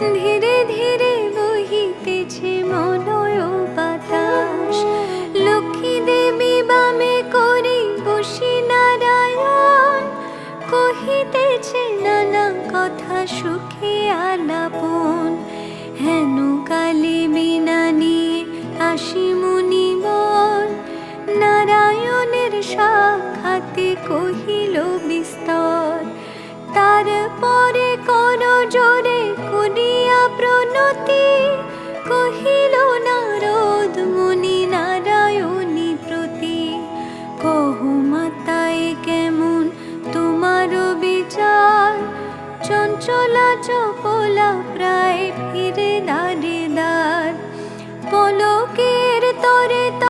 ধীরে ধীরে বহিতেছে মনয় বাতাস লক্ষ্মী দেবী বামে করি বসি নারায়ণ। কহিতেছে, নানা কথা সুখে আলাপন। হেন কালে বিনা নিয়ে আসি মুনিবন নারায়ণের সাক্ষাতে চলা চপলা প্রায় ফিরে দাঁড়ে দাঁড় পলকে